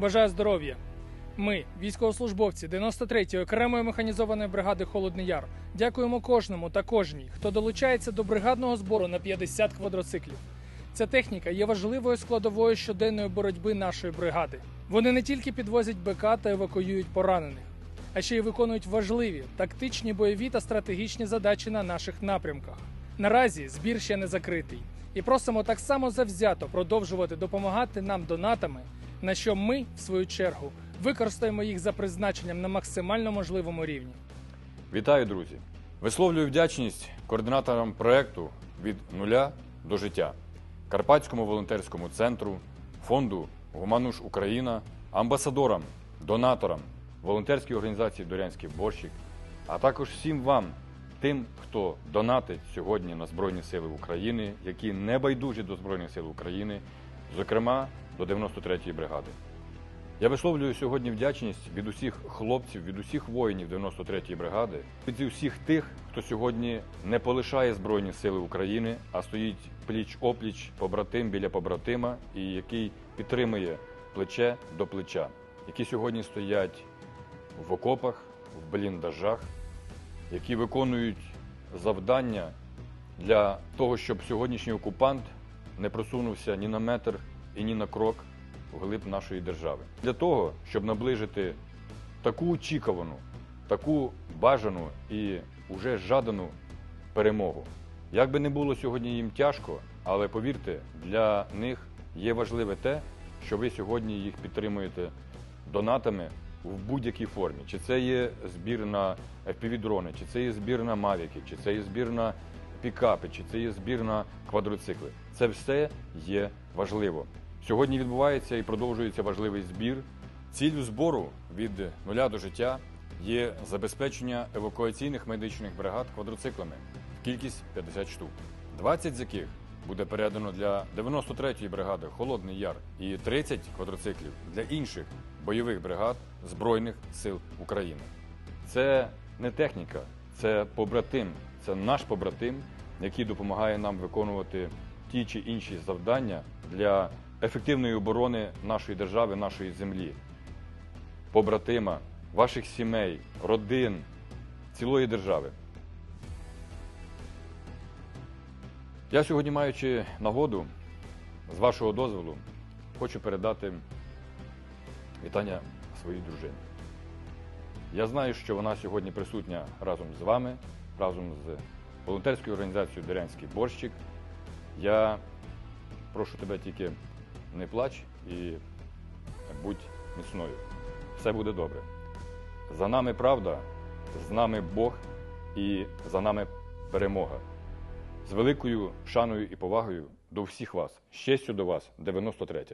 Бажаю здоров'я. Ми, військовослужбовці 93-ї окремої механізованої бригади Холодний Яр, дякуємо кожному та кожній, хто долучається до бригадного збору на 50 квадроциклів. Ця техніка є важливою складовою щоденної боротьби нашої бригади. Вони не тільки підвозять БК та евакуюють поранених, а ще й виконують важливі тактичні бойові та стратегічні задачі на наших напрямках. Наразі збір ще не закритий, і просимо так само завзято продовжувати допомагати нам донатами, на що ми, в свою чергу, використаємо їх за призначенням на максимально можливому рівні. Вітаю, друзі! Висловлюю вдячність координаторам проекту від нуля до життя, Карпатському волонтерському центру, фонду Гумануш Україна, амбасадорам, донаторам, волонтерській організації Дорянський борщик, а також всім вам, тим, хто донатить сьогодні на Збройні Сили України, які не байдужі до Збройних сил України, зокрема до 93-ї бригади. Я висловлюю сьогодні вдячність від усіх хлопців, від усіх воїнів 93-ї бригади, від усіх тих, хто сьогодні не полишає Збройні Сили України, а стоїть пліч-опліч, побратим біля побратима, і який підтримує плече до плеча, які сьогодні стоять в окопах, в бліндажах, які виконують завдання для того, щоб сьогоднішній окупант не просунувся ні на метр і ні на крок вглиб нашої держави. Для того, щоб наближити таку очікувану, таку бажану і уже жадану перемогу. Як би не було сьогодні їм тяжко, але повірте, для них є важливе те, що ви сьогодні їх підтримуєте донатами в будь-якій формі. Чи це є збір на FPV-дрони, чи це є збір на мавіки, чи це є збір на пікапи, чи це є збір на квадроцикли. Це все є важливо. Сьогодні відбувається і продовжується важливий збір. Ціллю збору від нуля до життя є забезпечення евакуаційних медичних бригад квадроциклами в кількість 50 штук, 20 з яких буде передано для 93-ї бригади Холодний Яр і 30 квадроциклів для інших бойових бригад Збройних сил України. Це не техніка, це побратим, це наш побратим, який допомагає нам виконувати ті чи інші завдання для ефективної оборони нашої держави, нашої землі, побратима, ваших сімей, родин, цілої держави. Я сьогодні, маючи нагоду, з вашого дозволу, хочу передати вітання своїй дружині. Я знаю, що вона сьогодні присутня разом з вами, разом з волонтерською організацією Дерянський борщик. Я прошу тебе тільки не плач і будь міцною. Все буде добре. За нами правда, з нами Бог і за нами перемога. З великою шаною і повагою до всіх вас, з честю до вас, 93.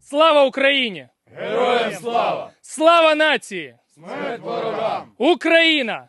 Слава Україні! Героям слава! Слава нації! Смерть ворогам! Україна!